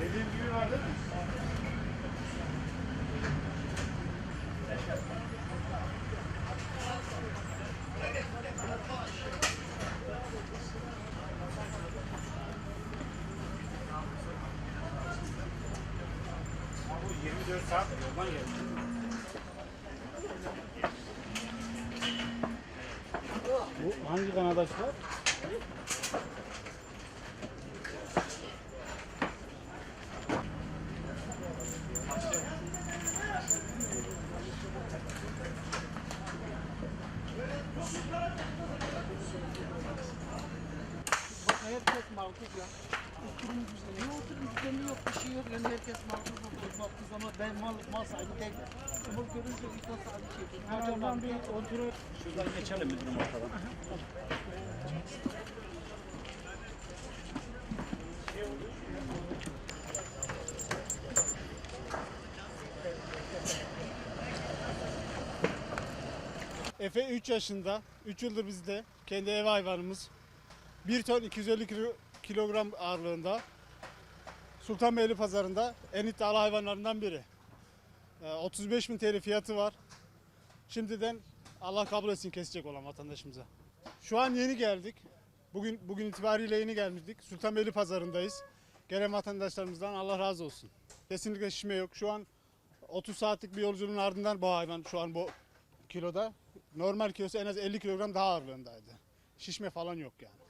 Dediğim gibi vardı mı? Bu 24 saat yoldan geldi. Bu hangi kanada çıkar? Bak herkes mağdur ya. Oturum düzeni. Ne oturum düzeni yok, bir şey yok. Yani herkes mağdur oluyor. Baktığı zaman ben mal, mal sahibi değilim. Ama görünce bir tas sahibi şey yapıyorum. Aradan bir oturup şuradan geçelim müdürüm ortadan. Efe 3 yaşında, 3 yıldır bizde. Kendi ev hayvanımız. 1 ton 250 kilo- kilogram ağırlığında. Sultanbeyli pazarında en iddialı hayvanlarından biri. Ee, 35 bin TL fiyatı var. Şimdiden Allah kabul etsin kesecek olan vatandaşımıza. Şu an yeni geldik. Bugün bugün itibariyle yeni gelmiştik. Sultanbeyli pazarındayız. Gelen vatandaşlarımızdan Allah razı olsun. Kesinlikle şişme yok. Şu an 30 saatlik bir yolculuğun ardından bu hayvan şu an bu kiloda. Normal kilosu en az 50 kilogram daha ağırlığındaydı. Şişme falan yok yani.